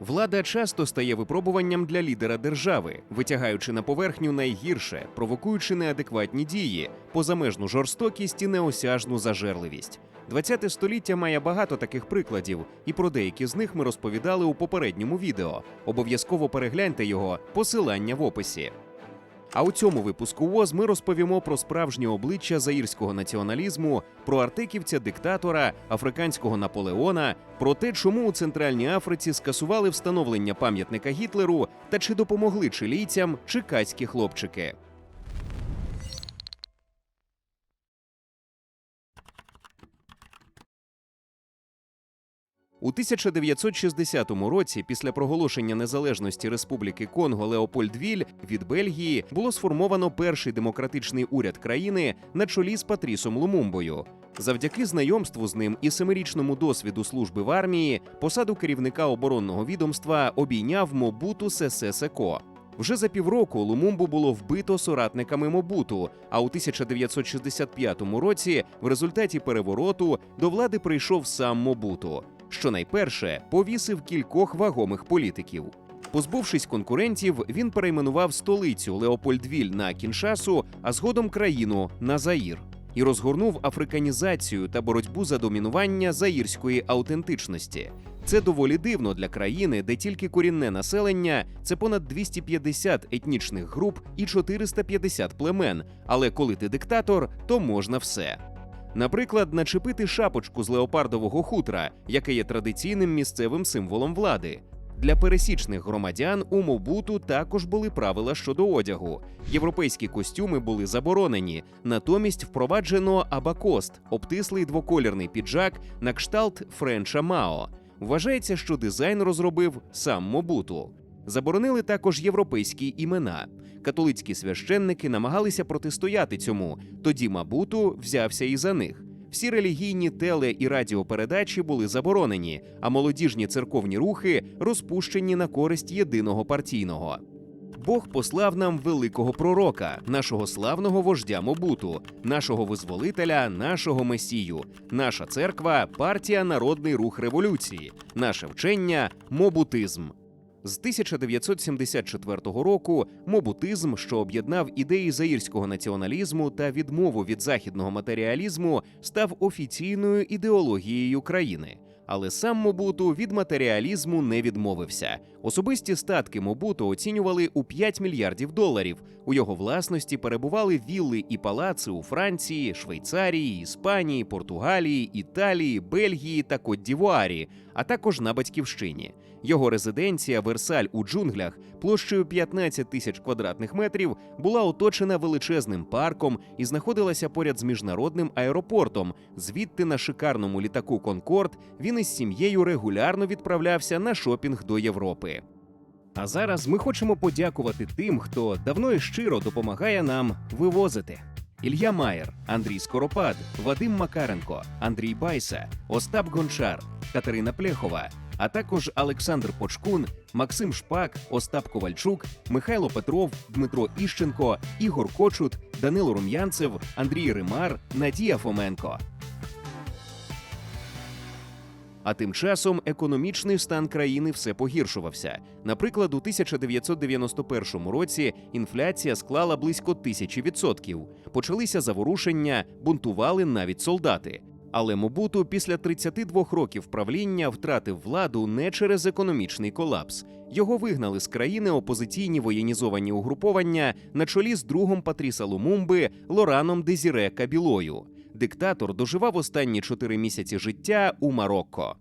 Влада часто стає випробуванням для лідера держави, витягаючи на поверхню найгірше, провокуючи неадекватні дії, позамежну жорстокість і неосяжну зажерливість. ХХ століття має багато таких прикладів, і про деякі з них ми розповідали у попередньому відео. Обов'язково перегляньте його, посилання в описі. А у цьому випуску ВОЗ ми розповімо про справжнє обличчя заїрського націоналізму, про артеківця диктатора, африканського Наполеона, про те, чому у Центральній Африці скасували встановлення пам'ятника Гітлеру та чи допомогли чилійцям чикацькі хлопчики. У 1960 році, після проголошення незалежності Республіки Конго Леопольдвіль від Бельгії, було сформовано перший демократичний уряд країни на чолі з Патрісом Лумумбою. Завдяки знайомству з ним і семирічному досвіду служби в армії, посаду керівника оборонного відомства обійняв Мобуту Сесе Секо. Вже за півроку Лумумбу було вбито соратниками Мобуту. А у 1965 році, в результаті перевороту, до влади прийшов сам Мобуту. Що найперше повісив кількох вагомих політиків. Позбувшись конкурентів, він перейменував столицю Леопольдвіль на Кіншасу, а згодом країну на Заїр. І розгорнув африканізацію та боротьбу за домінування заїрської аутентичності. Це доволі дивно для країни, де тільки корінне населення це понад 250 етнічних груп і 450 племен. Але коли ти диктатор, то можна все. Наприклад, начепити шапочку з леопардового хутра, яке є традиційним місцевим символом влади. Для пересічних громадян у Мобуту також були правила щодо одягу. Європейські костюми були заборонені, натомість впроваджено абакост, обтислий двоколірний піджак на кшталт Френча Мао. Вважається, що дизайн розробив сам Мобуту. Заборонили також європейські імена. Католицькі священники намагалися протистояти цьому. Тоді Мабуту взявся і за них. Всі релігійні теле і радіопередачі були заборонені, а молодіжні церковні рухи розпущені на користь єдиного партійного. Бог послав нам великого пророка, нашого славного вождя Мобуту, нашого визволителя, нашого месію. Наша церква партія Народний рух революції, наше вчення мобутизм. З 1974 року мобутизм, що об'єднав ідеї заїрського націоналізму та відмову від західного матеріалізму, став офіційною ідеологією країни. Але сам Мобуту від матеріалізму не відмовився. Особисті статки Мобуту оцінювали у 5 мільярдів доларів. У його власності перебували вілли і палаци у Франції, Швейцарії, Іспанії, Португалії, Італії, Бельгії та Кот-Дівуарі, а також на батьківщині. Його резиденція Версаль у джунглях площею 15 тисяч квадратних метрів була оточена величезним парком і знаходилася поряд з міжнародним аеропортом. Звідти на шикарному літаку Конкорд він із сім'єю регулярно відправлявся на шопінг до Європи. А зараз ми хочемо подякувати тим, хто давно і щиро допомагає нам вивозити. Ілья Маєр, Андрій Скоропад, Вадим Макаренко, Андрій Байса, Остап Гончар, Катерина Плехова, а також Олександр Почкун, Максим Шпак, Остап Ковальчук, Михайло Петров, Дмитро Іщенко, Ігор Кочут, Данило Рум'янцев, Андрій Римар, Надія Фоменко. А тим часом економічний стан країни все погіршувався. Наприклад, у 1991 році інфляція склала близько тисячі відсотків. Почалися заворушення, бунтували навіть солдати. Але Мобуту після 32 років правління втратив владу не через економічний колапс. Його вигнали з країни опозиційні воєнізовані угруповання на чолі з другом Патріса Лумумби Лораном Дезіре Кабілою. Диктатор доживав останні чотири місяці життя у Марокко.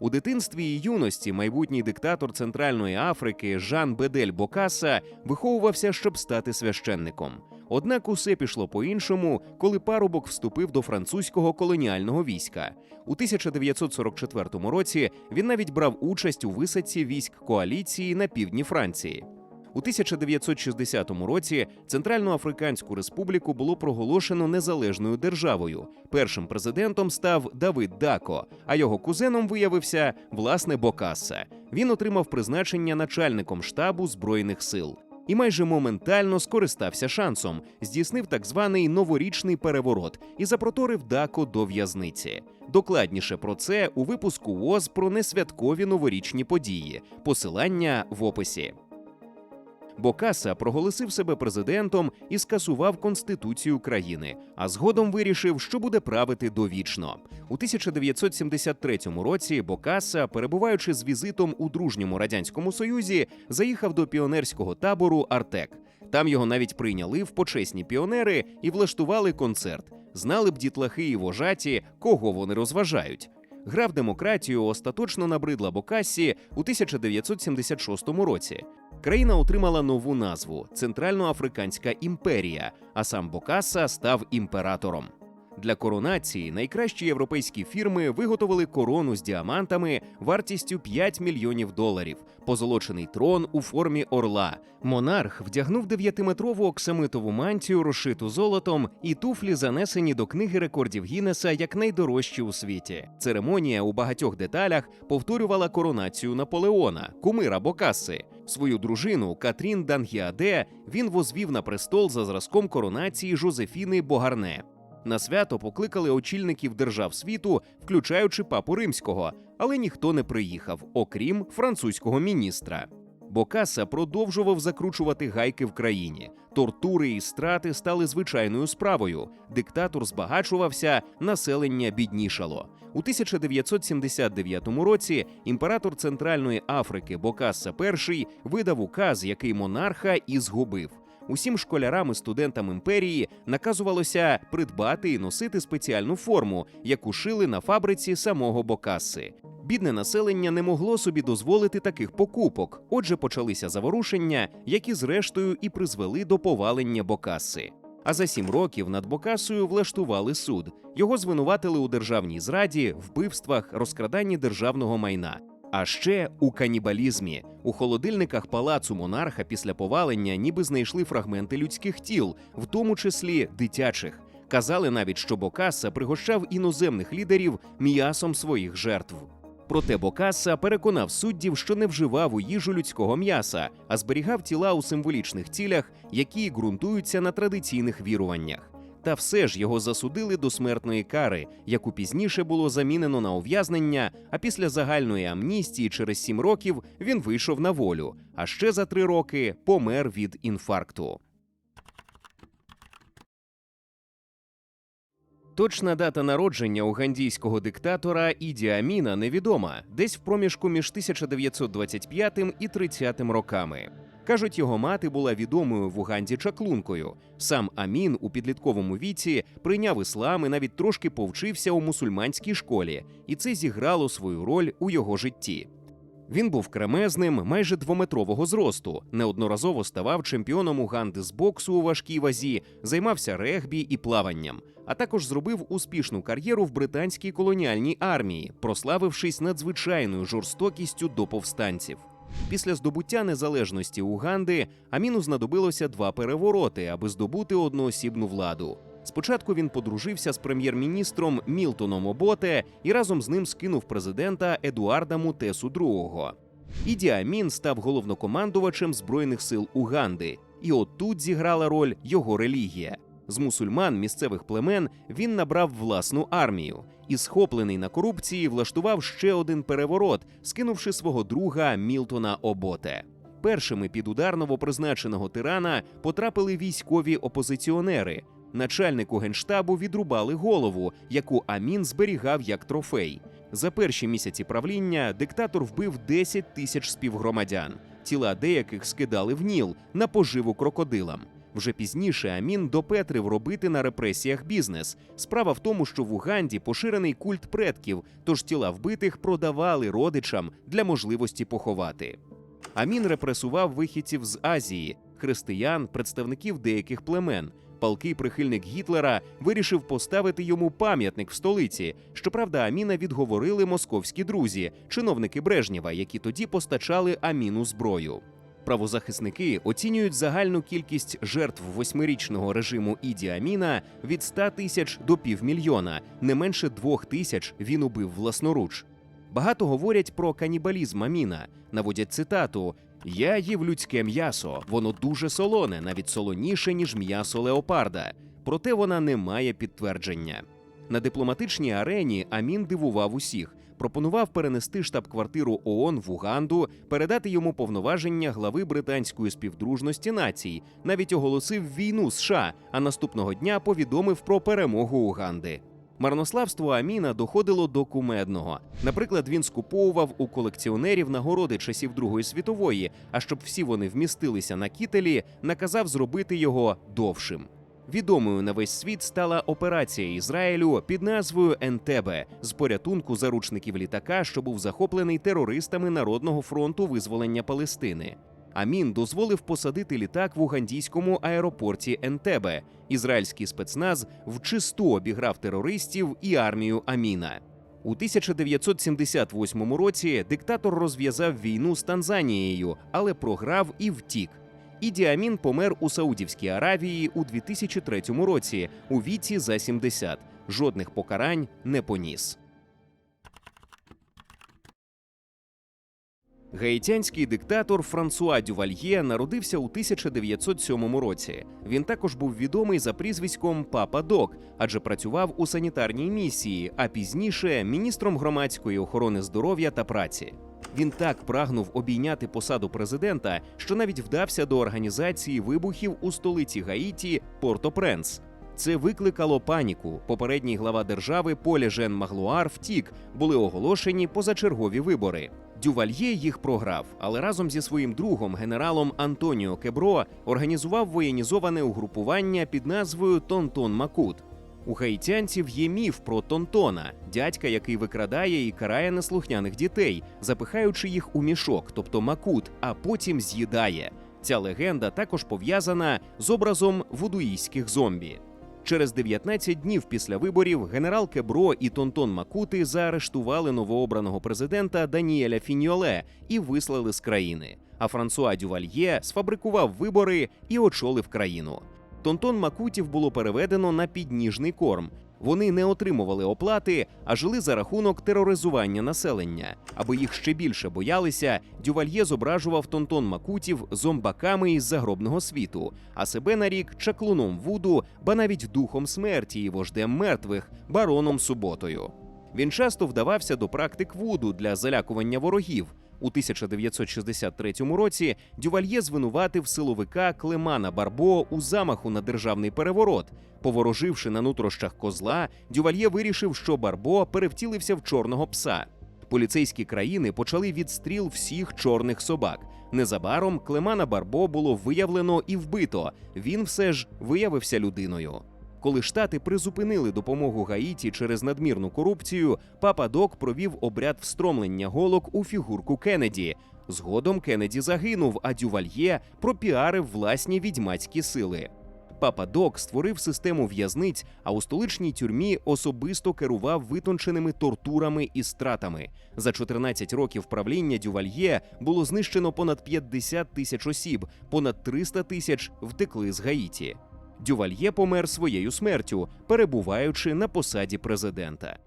У дитинстві і юності майбутній диктатор Центральної Африки Жан Бедель Бокаса виховувався, щоб стати священником. Однак усе пішло по-іншому, коли парубок вступив до французького колоніального війська. У 1944 році він навіть брав участь у висадці військ коаліції на півдні Франції. У 1960 році Центральноафриканську республіку було проголошено незалежною державою. Першим президентом став Давид Дако, а його кузеном виявився власне Бокаса. Він отримав призначення начальником штабу збройних сил. І майже моментально скористався шансом, здійснив так званий новорічний переворот і запроторив Дако до в'язниці. Докладніше про це у випуску ООС про несвяткові новорічні події. Посилання в описі. Бокаса проголосив себе президентом і скасував конституцію країни, а згодом вирішив, що буде правити довічно. У 1973 році Бокаса, перебуваючи з візитом у дружньому радянському союзі, заїхав до піонерського табору Артек. Там його навіть прийняли в почесні піонери і влаштували концерт. Знали б дітлахи і вожаті, кого вони розважають. Гра в демократію остаточно набридла Бокассі у 1976 році. Країна отримала нову назву Центральноафриканська імперія, а сам Бокаса став імператором. Для коронації найкращі європейські фірми виготовили корону з діамантами вартістю 5 мільйонів доларів, позолочений трон у формі орла. Монарх вдягнув дев'ятиметрову оксамитову мантію, розшиту золотом, і туфлі занесені до книги рекордів Гіннеса як найдорожчі у світі. Церемонія у багатьох деталях повторювала коронацію Наполеона, кумира Бокаси. Свою дружину Катрін Дангіаде він возвів на престол за зразком коронації Жозефіни Богарне. На свято покликали очільників держав світу, включаючи папу римського, але ніхто не приїхав, окрім французького міністра. Бокаса продовжував закручувати гайки в країні. Тортури і страти стали звичайною справою. Диктатор збагачувався, населення біднішало. У 1979 році імператор Центральної Африки Бокаса І видав указ, який монарха і згубив. Усім школярам і студентам імперії наказувалося придбати і носити спеціальну форму, яку шили на фабриці самого Бокаси. Бідне населення не могло собі дозволити таких покупок. Отже, почалися заворушення, які зрештою і призвели до повалення Бокаси. А за сім років над Бокасою влаштували суд. Його звинуватили у державній зраді, вбивствах, розкраданні державного майна. А ще у канібалізмі у холодильниках палацу монарха після повалення ніби знайшли фрагменти людських тіл, в тому числі дитячих. Казали навіть, що Бокаса пригощав іноземних лідерів м'ясом своїх жертв. Проте Бокаса переконав суддів, що не вживав у їжу людського м'яса, а зберігав тіла у символічних цілях, які ґрунтуються на традиційних віруваннях. Та все ж його засудили до смертної кари, яку пізніше було замінено на ув'язнення. А після загальної амністії через сім років він вийшов на волю. А ще за три роки помер від інфаркту. Точна дата народження угандійського диктатора Іді Аміна невідома, десь в проміжку між 1925 і 30 роками. Кажуть, його мати була відомою в Уганді чаклункою. Сам Амін у підлітковому віці прийняв іслам і навіть трошки повчився у мусульманській школі, і це зіграло свою роль у його житті. Він був кремезним, майже двометрового зросту, неодноразово ставав чемпіоном Уганди з боксу у важкій вазі, займався регбі і плаванням, а також зробив успішну кар'єру в британській колоніальній армії, прославившись надзвичайною жорстокістю до повстанців. Після здобуття незалежності Уганди Аміну знадобилося два перевороти, аби здобути одноосібну владу. Спочатку він подружився з прем'єр-міністром Мілтоном Оботе і разом з ним скинув президента Едуарда Мутесу II. Іді Амін став головнокомандувачем збройних сил Уганди, і отут зіграла роль його релігія. З мусульман місцевих племен він набрав власну армію і, схоплений на корупції, влаштував ще один переворот, скинувши свого друга Мілтона Оботе. Першими під удар новопризначеного тирана потрапили військові опозиціонери. Начальнику генштабу відрубали голову, яку Амін зберігав як трофей. За перші місяці правління диктатор вбив 10 тисяч співгромадян. Тіла деяких скидали в Ніл на поживу крокодилам. Вже пізніше Амін допетрив робити на репресіях бізнес. Справа в тому, що в Уганді поширений культ предків, тож тіла вбитих продавали родичам для можливості поховати. Амін репресував вихідців з Азії, християн, представників деяких племен. Палкий прихильник Гітлера вирішив поставити йому пам'ятник в столиці. Щоправда, Аміна відговорили московські друзі, чиновники Брежнєва, які тоді постачали Аміну зброю. Правозахисники оцінюють загальну кількість жертв восьмирічного режиму Іді Аміна від 100 тисяч до півмільйона. Не менше двох тисяч він убив власноруч. Багато говорять про канібалізм Аміна, наводять цитату: Я їв людське м'ясо, воно дуже солоне, навіть солоніше, ніж м'ясо леопарда. Проте вона не має підтвердження. На дипломатичній арені Амін дивував усіх. Пропонував перенести штаб-квартиру ООН в Уганду, передати йому повноваження глави британської співдружності націй, навіть оголосив війну США, а наступного дня повідомив про перемогу Уганди. Марнославство Аміна доходило до кумедного. Наприклад, він скуповував у колекціонерів нагороди часів Другої світової, а щоб всі вони вмістилися на кітелі, наказав зробити його довшим. Відомою на весь світ стала операція Ізраїлю під назвою Ентебе з порятунку заручників літака, що був захоплений терористами Народного фронту визволення Палестини. Амін дозволив посадити літак в угандійському аеропорті Ентебе. Ізраїльський спецназ вчисту обіграв терористів і армію Аміна. У 1978 році диктатор розв'язав війну з Танзанією, але програв і втік. Іді Амін помер у Саудівській Аравії у 2003 році у віці за 70. Жодних покарань не поніс. Гаїтянський диктатор Франсуа Дювальє народився у 1907 році. Він також був відомий за прізвиськом Папа Док, адже працював у санітарній місії, а пізніше міністром громадської охорони здоров'я та праці. Він так прагнув обійняти посаду президента, що навіть вдався до організації вибухів у столиці Гаїті Порто-Пренс. Це викликало паніку. Попередній глава держави Полі Жен Маглуар втік, були оголошені позачергові вибори. Дювальє їх програв, але разом зі своїм другом, генералом Антоніо Кебро, організував воєнізоване угрупування під назвою Тонтон Макут. У гаїтянців є міф про Тонтона, дядька, який викрадає і карає неслухняних дітей, запихаючи їх у мішок, тобто макут, а потім з'їдає. Ця легенда також пов'язана з образом вудуїських зомбі. Через 19 днів після виборів генерал Кебро і Тонтон Макути заарештували новообраного президента Даніеля Фіньоле і вислали з країни. А Франсуа Дювальє сфабрикував вибори і очолив країну. Тонтон Макутів було переведено на підніжний корм. Вони не отримували оплати, а жили за рахунок тероризування населення. Аби їх ще більше боялися, Дювальє зображував Тонтон Макутів зомбаками із загробного світу, а себе нарік чаклуном Вуду, ба навіть духом смерті і вождем мертвих, бароном суботою. Він часто вдавався до практик Вуду для залякування ворогів. У 1963 році Дювальє звинуватив силовика Клемана Барбо у замаху на державний переворот. Повороживши на нутрощах козла, Дювальє вирішив, що Барбо перевтілився в чорного пса. Поліцейські країни почали відстріл всіх чорних собак. Незабаром Клемана Барбо було виявлено і вбито. Він все ж виявився людиною. Коли штати призупинили допомогу Гаїті через надмірну корупцію, папа Док провів обряд встромлення голок у фігурку Кеннеді. Згодом Кеннеді загинув, а Дювальє пропіарив власні відьмацькі сили. Папа Док створив систему в'язниць, а у столичній тюрмі особисто керував витонченими тортурами і стратами. За 14 років правління Дювальє було знищено понад 50 тисяч осіб, понад 300 тисяч втекли з Гаїті. Дювальє помер своєю смертю, перебуваючи на посаді президента.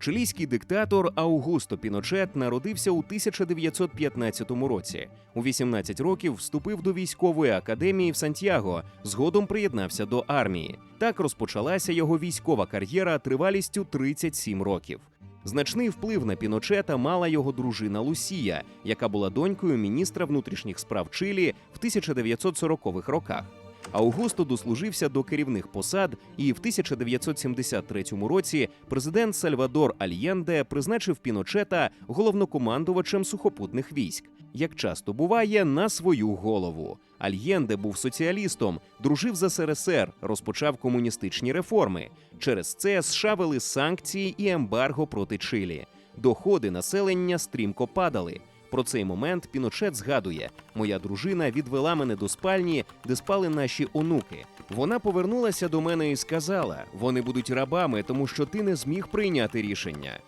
Чилійський диктатор Аугусто Піночет народився у 1915 році. У 18 років вступив до військової академії в Сантьяго, згодом приєднався до армії. Так розпочалася його військова кар'єра тривалістю 37 років. Значний вплив на Піночета мала його дружина Лусія, яка була донькою міністра внутрішніх справ Чилі в 1940-х роках. Аугусто дослужився до керівних посад, і в 1973 році президент Сальвадор Альєнде призначив Піночета головнокомандувачем сухопутних військ. Як часто буває, на свою голову. Альєнде був соціалістом, дружив з СРСР, розпочав комуністичні реформи. Через це США вели санкції і ембарго проти Чилі. Доходи населення стрімко падали. Про цей момент Піночет згадує: моя дружина відвела мене до спальні, де спали наші онуки. Вона повернулася до мене і сказала: вони будуть рабами, тому що ти не зміг прийняти рішення.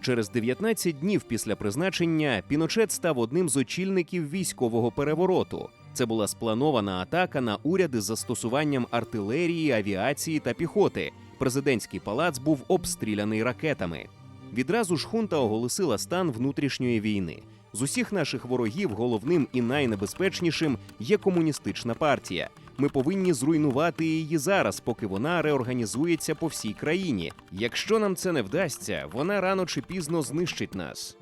Через 19 днів після призначення Піночет став одним з очільників військового перевороту. Це була спланована атака на уряди з застосуванням артилерії, авіації та піхоти. Президентський палац був обстріляний ракетами. Відразу ж хунта оголосила стан внутрішньої війни. З усіх наших ворогів головним і найнебезпечнішим є комуністична партія. Ми повинні зруйнувати її зараз, поки вона реорганізується по всій країні. Якщо нам це не вдасться, вона рано чи пізно знищить нас.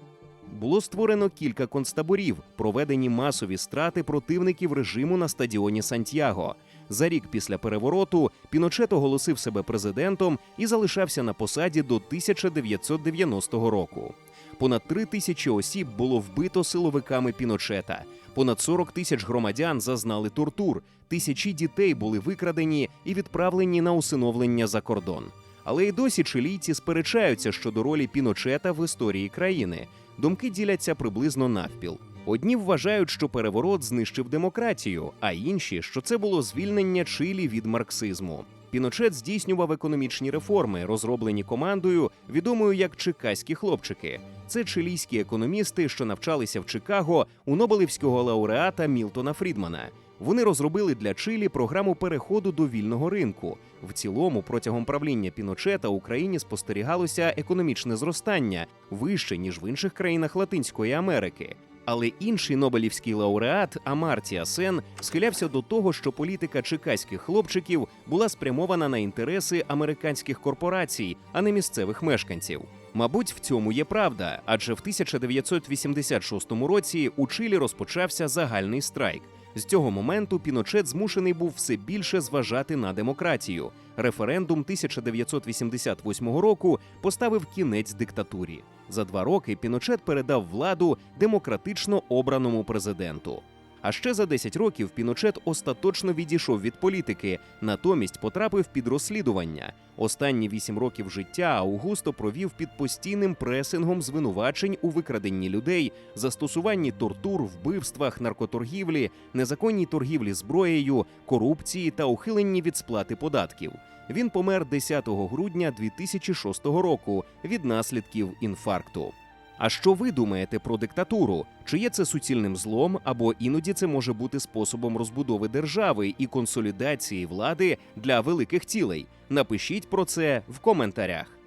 Було створено кілька концтаборів, проведені масові страти противників режиму на стадіоні Сантьяго. За рік після перевороту Піночет оголосив себе президентом і залишався на посаді до 1990 року. Понад три тисячі осіб було вбито силовиками Піночета. Понад 40 тисяч громадян зазнали тортур. Тисячі дітей були викрадені і відправлені на усиновлення за кордон. Але й досі чилійці сперечаються щодо ролі Піночета в історії країни. Думки діляться приблизно навпіл. Одні вважають, що переворот знищив демократію, а інші, що це було звільнення Чилі від марксизму. Піночет здійснював економічні реформи, розроблені командою, відомою як Чикаські хлопчики. Це чилійські економісти, що навчалися в Чикаго у Нобелівського лауреата Мілтона Фрідмана. Вони розробили для Чилі програму переходу до вільного ринку. В цілому, протягом правління Піночета Україні спостерігалося економічне зростання вище ніж в інших країнах Латинської Америки. Але інший Нобелівський лауреат Амартія Сен схилявся до того, що політика чекаських хлопчиків була спрямована на інтереси американських корпорацій, а не місцевих мешканців. Мабуть, в цьому є правда, адже в 1986 році у Чилі розпочався загальний страйк. З цього моменту Піночет змушений був все більше зважати на демократію. Референдум 1988 року поставив кінець диктатурі. За два роки Піночет передав владу демократично обраному президенту. А ще за 10 років Піночет остаточно відійшов від політики, натомість потрапив під розслідування. Останні 8 років життя Аугусто провів під постійним пресингом звинувачень у викраденні людей, застосуванні тортур, вбивствах, наркоторгівлі, незаконній торгівлі зброєю, корупції та ухиленні від сплати податків. Він помер 10 грудня 2006 року від наслідків інфаркту. А що ви думаєте про диктатуру? Чи є це суцільним злом, або іноді це може бути способом розбудови держави і консолідації влади для великих цілей? Напишіть про це в коментарях.